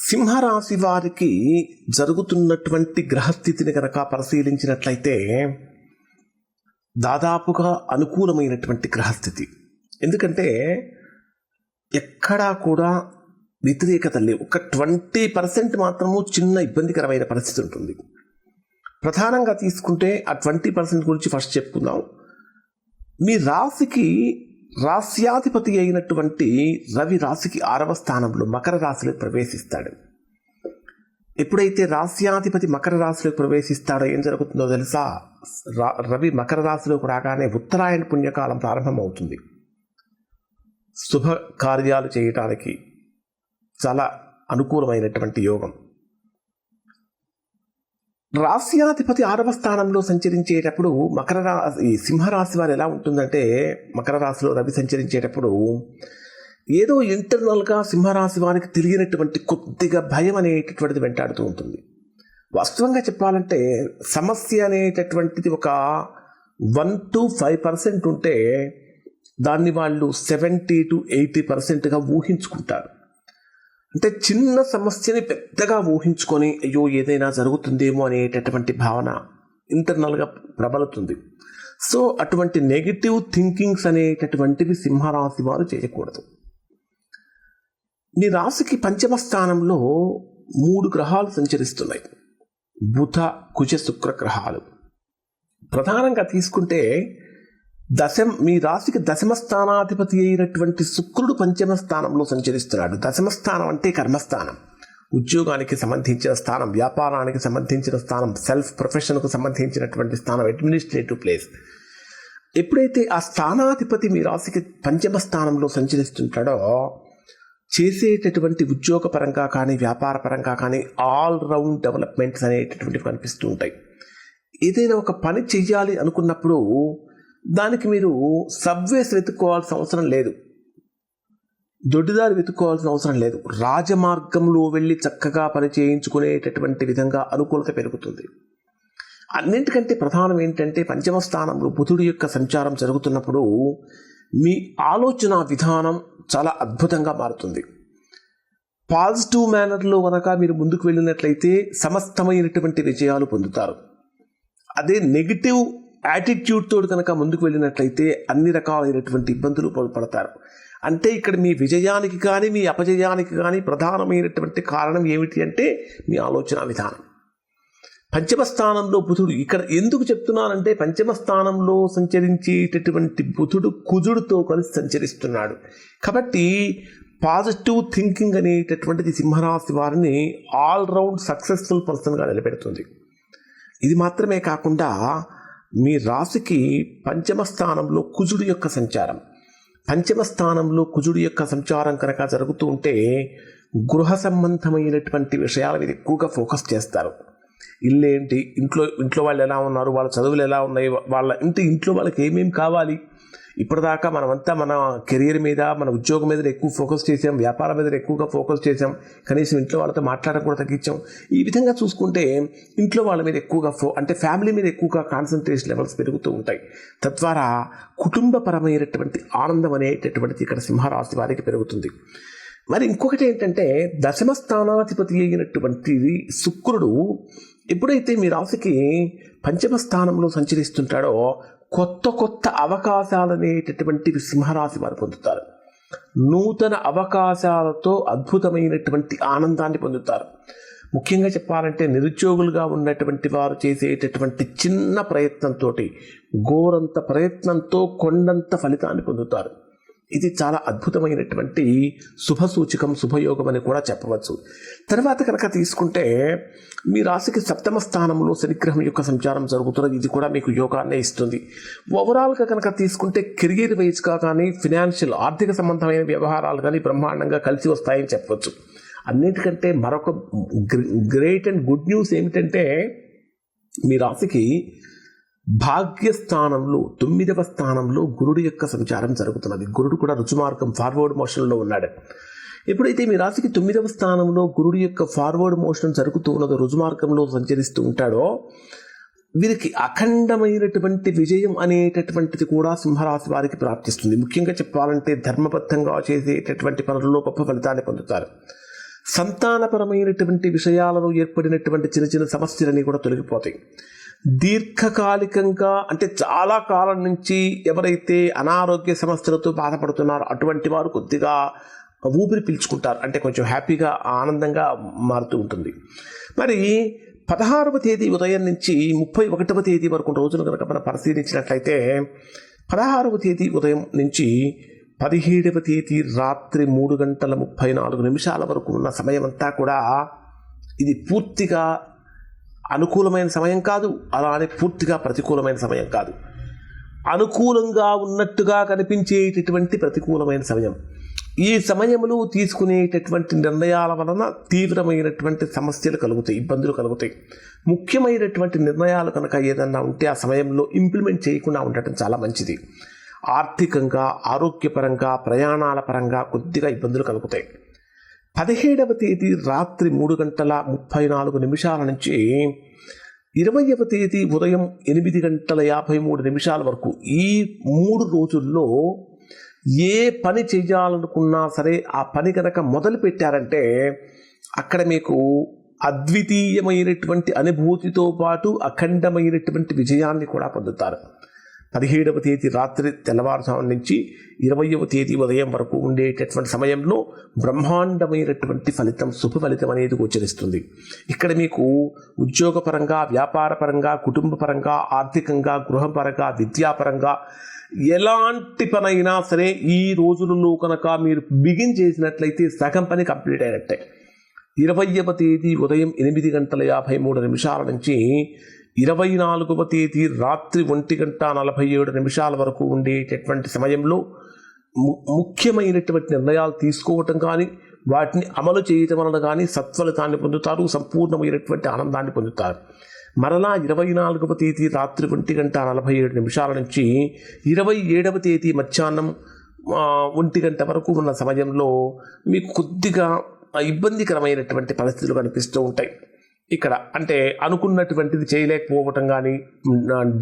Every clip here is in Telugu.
సింహరాశి వారికి జరుగుతున్నటువంటి గ్రహస్థితిని కనుక పరిశీలించినట్లయితే దాదాపుగా అనుకూలమైనటువంటి గ్రహస్థితి. ఎందుకంటే ఎక్కడా కూడా వ్యతిరేకత లేవు. ఒక ట్వంటీ పర్సెంట్ మాత్రము చిన్న ఇబ్బందికరమైన పరిస్థితి ఉంటుంది. ప్రధానంగా తీసుకుంటే ఆ ట్వంటీ పర్సెంట్ గురించి ఫస్ట్ చెప్పుకుందాం. మీ రాశికి రాస్యాధిపతి అయినటువంటి రవి రాశికి ఆరవ స్థానంలో మకర రాశిలో ప్రవేశిస్తాడు. ఎప్పుడైతే రాస్యాధిపతి మకర రాశిలో ప్రవేశిస్తాడో ఏం జరుగుతుందో తెలుసా? రా- రవి మకర రాశిలోకి రాగానే ఉత్తరాయణ పుణ్యకాలం ప్రారంభమవుతుంది. శుభ కార్యాలు చేయటానికి చాలా అనుకూలమైనటువంటి యోగం. రాస్యాధిపతి ఆరవ స్థానంలో సంచరించేటప్పుడు మకర రాశి ఈ సింహరాశి వారు ఎలా ఉంటుందంటే మకర రాశిలో రవి సంచరించేటప్పుడు ఏదో ఇంటర్నల్గా సింహరాశి వారికి తెలియనటువంటి కొద్దిగా భయం అనేటటువంటిది వెంటాడుతూ ఉంటుంది. వాస్తవంగా చెప్పాలంటే సమస్య అనేటటువంటిది ఒక వన్ టు ఫైవ్ పర్సెంట్ ఉంటే దాన్ని వాళ్ళు సెవెంటీ టు ఎయిటీ పర్సెంట్గా ఊహించుకుంటారు. అంటే చిన్న సమస్యని పెద్దగా ఊహించుకొని అయ్యో ఏదైనా జరుగుతుందేమో అనేటటువంటి భావన ఇంటర్నల్గా ప్రబలుతుంది. సో అటువంటి నెగిటివ్ థింకింగ్స్ అనేటటువంటివి సింహరాశి వారు చేయకూడదు. మీ రాశికి పంచమ స్థానంలో మూడు గ్రహాలు సంచరిస్తున్నాయి. బుధ కుజ శుక్ర గ్రహాలు. ప్రధానంగా తీసుకుంటే దశం మీ రాశికి దశమ స్థానాధిపతి అయినటువంటి శుక్రుడు పంచమ స్థానంలో సంచరిస్తున్నాడు. దశమ స్థానం అంటే కర్మస్థానం. ఉద్యోగానికి సంబంధించిన స్థానం వ్యాపారానికి సంబంధించిన స్థానం సెల్ఫ్ ప్రొఫెషన్కు సంబంధించినటువంటి స్థానం అడ్మినిస్ట్రేటివ్ ప్లేస్ ఎప్పుడైతే ఆ స్థానాధిపతి మీ రాశికి పంచమ స్థానంలో సంచరిస్తుంటాడో చేసేటటువంటి ఉద్యోగపరంగా కానీ వ్యాపార పరంగా కానీ ఆల్ రౌండ్ డెవలప్మెంట్స్ అనేటటువంటివి కనిపిస్తూ ఉంటాయి. ఏదైనా ఒక పని చెయ్యాలి అనుకున్నప్పుడు దానికి మీరు సబ్వేస్ వెతుక్కోవాల్సిన అవసరం లేదు. దొడ్డిదారి వెతుక్కోవాల్సిన అవసరం లేదు. రాజమార్గంలో వెళ్ళి చక్కగా పని చేయించుకునేటటువంటి విధంగా అనుకూలత పెరుగుతుంది. అన్నింటికంటే ప్రధానం ఏంటంటే పంచమ స్థానంలో బుధుడి యొక్క సంచారం జరుగుతున్నప్పుడు మీ ఆలోచన విధానం చాలా అద్భుతంగా మారుతుంది. పాజిటివ్ మేనర్లో కనుక మీరు ముందుకు వెళ్ళినట్లయితే సమస్తమైనటువంటి విజయాలు పొందుతారు. అదే నెగిటివ్ యాటిట్యూడ్ తోటి కనుక ముందుకు వెళ్ళినట్లయితే అన్ని రకాలైనటువంటి ఇబ్బందులు పడతారు. అంటే ఇక్కడ మీ విజయానికి కానీ మీ అపజయానికి కానీ ప్రధానమైనటువంటి కారణం ఏమిటి అంటే మీ ఆలోచన విధానం. పంచమ స్థానంలో బుధుడు ఇక్కడ ఎందుకు చెప్తున్నానంటే పంచమ స్థానంలో సంచరించేటటువంటి బుధుడు కుజుడితో కలిసి సంచరిస్తున్నాడు. కాబట్టి పాజిటివ్ థింకింగ్ అనేటటువంటిది సింహరాశి వారిని ఆల్ రౌండ్ సక్సెస్ఫుల్ పర్సన్గా నిలబెడుతుంది. ఇది మాత్రమే కాకుండా మీ రాశికి పంచమ స్థానంలో కుజుడు యొక్క సంచారం. పంచమ స్థానంలో కుజుడు యొక్క సంచారం కనుక జరుగుతూ ఉంటే గృహ సంబంధమైనటువంటి విషయాల మీద ఎక్కువగా ఫోకస్ చేస్తారు. ఇల్లేంటి? ఇంట్లో ఇంట్లో వాళ్ళు ఎలా ఉన్నారు? వాళ్ళ చదువులు ఎలా ఉన్నాయి? వాళ్ళ ఇంటి ఇంట్లో వాళ్ళకి ఏమేమి కావాలి? ఇప్పటిదాకా మనమంతా మన కెరీర్ మీద మన ఉద్యోగం మీద ఎక్కువ ఫోకస్ చేసాం వ్యాపారం మీద ఎక్కువగా ఫోకస్ చేసాం కనీసం ఇంట్లో వాళ్ళతో మాట్లాడడం కూడా తగ్గించాం. ఈ విధంగా చూసుకుంటే ఇంట్లో వాళ్ళ మీద ఎక్కువగా ఫో అంటే ఫ్యామిలీ మీద ఎక్కువగా కాన్సన్ట్రేషన్ లెవెల్స్ పెరుగుతూ ఉంటాయి. తద్వారా కుటుంబపరమైనటువంటి ఆనందం అనేటటువంటిది ఇక్కడ సింహరాశి వారికి పెరుగుతుంది. మరి ఇంకొకటి ఏంటంటే దశమ స్థానాధిపతి అయినటువంటి శుక్రుడు ఎప్పుడైతే మీ రాశికి పంచమ స్థానంలో సంచరిస్తుంటాడో కొత్త కొత్త అవకాశాలు అనేటటువంటివి సింహరాశి వారు పొందుతారు. నూతన అవకాశాలతో అద్భుతమైనటువంటి ఆనందాన్ని పొందుతారు. ముఖ్యంగా చెప్పాలంటే నిరుద్యోగులుగా ఉన్నటువంటి వారు చేసేటటువంటి చిన్న ప్రయత్నంతో ఘోరంత ప్రయత్నంతో కొండంత ఫలితాన్ని పొందుతారు. ఇది చాలా అద్భుతమైనటువంటి శుభ సూచకం శుభయోగం అని కూడా చెప్పవచ్చు. తర్వాత కనుక తీసుకుంటే మీ రాశికి సప్తమ స్థానంలో శనిగ్రహం యొక్క సంచారం జరుగుతున్నది. ఇది కూడా మీకు యోగాన్నే ఇస్తుంది. ఓవరాల్గా కనుక తీసుకుంటే కెరియర్ వైజ్గా కానీ ఫినాన్షియల్ ఆర్థిక సంబంధమైన వ్యవహారాలు కానీ బ్రహ్మాండంగా కలిసి వస్తాయని చెప్పవచ్చు. అన్నిటికంటే మరొక గ్రేట్ అండ్ గుడ్ న్యూస్ ఏమిటంటే మీ రాశికి భాగ్యస్థానంలో తొమ్మిదవ స్థానంలో గురుడు యొక్క సంచారం జరుగుతున్నది. గురుడు కూడా రుచుమార్గం ఫార్వర్డ్ మోషన్లో ఉన్నాడు. ఎప్పుడైతే మీ రాశికి తొమ్మిదవ స్థానంలో గురుడు యొక్క ఫార్వర్డ్ మోషన్ జరుగుతూ ఉన్నదో రుజుమార్గంలో సంచరిస్తూ ఉంటాడో వీరికి అఖండమైనటువంటి విజయం అనేటటువంటిది కూడా సింహరాశి వారికి ప్రాప్తిస్తుంది. ముఖ్యంగా చెప్పాలంటే ధర్మబద్ధంగా చేసేటటువంటి పనుల్లో గొప్ప ఫలితాన్ని పొందుతారు. సంతానపరమైనటువంటి విషయాలలో ఏర్పడినటువంటి చిన్న చిన్న సమస్యలన్నీ కూడా తొలగిపోతాయి. దీర్ఘకాలికంగా అంటే చాలా కాలం నుంచి ఎవరైతే అనారోగ్య సమస్యలతో బాధపడుతున్నారో అటువంటి వారు కొద్దిగా ఊపిరి పీల్చుకుంటారు. అంటే కొంచెం హ్యాపీగా ఆనందంగా మారుతూ ఉంటుంది. మరి పదహారవ తేదీ ఉదయం నుంచి ముప్పై ఒకటవ తేదీ వరకు రోజులు కనుక మనం పరిశీలించినట్లయితే పదహారవ తేదీ ఉదయం నుంచి పదిహేడవ తేదీ రాత్రి మూడు గంటల ముప్పై నాలుగు నిమిషాల వరకు ఉన్న సమయం అంతా కూడా ఇది పూర్తిగా అనుకూలమైన సమయం కాదు అలానే పూర్తిగా ప్రతికూలమైన సమయం కాదు. అనుకూలంగా ఉన్నట్టుగా కనిపించేటటువంటి ప్రతికూలమైన సమయం. ఈ సమయంలో తీసుకునేటటువంటి నిర్ణయాల వలన తీవ్రమైనటువంటి సమస్యలు కలుగుతాయి ఇబ్బందులు కలుగుతాయి. ముఖ్యమైనటువంటి నిర్ణయాలు కనుక ఏదన్నా ఉంటే ఆ సమయంలో ఇంప్లిమెంట్ చేయకుండా ఉండటం చాలా మంచిది. ఆర్థికంగా ఆరోగ్యపరంగా ప్రయాణాల పరంగా కొద్దిగా ఇబ్బందులు కలుగుతాయి. పదిహేడవ తేదీ రాత్రి మూడు గంటల ముప్పై నాలుగు నిమిషాల నుంచి ఇరవైవ తేదీ ఉదయం ఎనిమిది గంటల యాభై మూడు నిమిషాల వరకు ఈ మూడు రోజుల్లో ఏ పని చేయాలనుకున్నా సరే ఆ పని కనుక మొదలు పెట్టారంటే అక్కడ మీకు అద్వితీయమైనటువంటి అనుభూతితో పాటు అఖండమైనటువంటి విజయాన్ని కూడా పొందుతారు. పదిహేడవ తేదీ రాత్రి తెల్లవారుజాము నుంచి ఇరవయవ తేదీ ఉదయం వరకు ఉండేటటువంటి సమయంలో బ్రహ్మాండమైనటువంటి ఫలితం శుభ ఫలితం అనేది గోచరిస్తుంది. ఇక్కడ మీకు ఉద్యోగపరంగా వ్యాపారపరంగా కుటుంబపరంగా ఆర్థికంగా గృహపరంగా విద్యాపరంగా ఎలాంటి పనైనా సరే ఈ రోజులలో కనుక మీరు బిగిన్ చేసినట్లయితే సగం పని కంప్లీట్ అయినట్టే. ఇరవైవ తేదీ ఉదయం ఎనిమిది గంటల యాభై మూడు నిమిషాల నుంచి ఇరవై నాలుగవ తేదీ రాత్రి ఒంటి గంట నలభై ఏడు నిమిషాల వరకు ఉండేటటువంటి సమయంలో ము- ముఖ్యమైనటువంటి నిర్ణయాలు తీసుకోవటం కానీ వాటిని అమలు చేయటం వలన కానీ సత్ఫలితాన్ని పొందుతారు సంపూర్ణమైనటువంటి ఆనందాన్ని పొందుతారు. మరలా ఇరవై నాలుగవ తేదీ రాత్రి ఒంటి గంట నలభై ఏడు నిమిషాల నుంచి ఇరవై ఏడవ తేదీ మధ్యాహ్నం ఒంటి గంట వరకు ఉన్న సమయంలో మీకు కొద్దిగా ఇబ్బందికరమైనటువంటి పరిస్థితులు కనిపిస్తూ ఉంటాయి. ఇక్కడ అంటే అనుకున్నటువంటిది చేయలేకపోవటం కానీ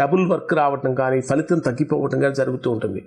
డబుల్ వర్క్ రావటం కానీ ఫలితం తగ్గిపోవటం కానీ జరుగుతూ ఉంటుంది.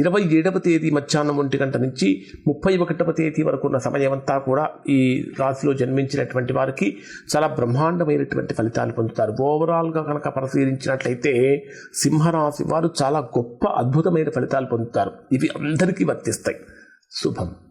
ఇరవై ఏడవ తేదీ మధ్యాహ్నం ఒంటి గంట నుంచి ముప్పై ఒకటవ తేదీ వరకు ఉన్న సమయం అంతా కూడా ఈ రాశిలో జన్మించినటువంటి వారికి చాలా బ్రహ్మాండమైనటువంటి ఫలితాలు పొందుతారు. ఓవరాల్గా కనుక పరిశీలించినట్లయితే సింహరాశి వారు చాలా గొప్ప అద్భుతమైన ఫలితాలు పొందుతారు. ఇవి అందరికీ వర్తిస్తాయి. శుభం.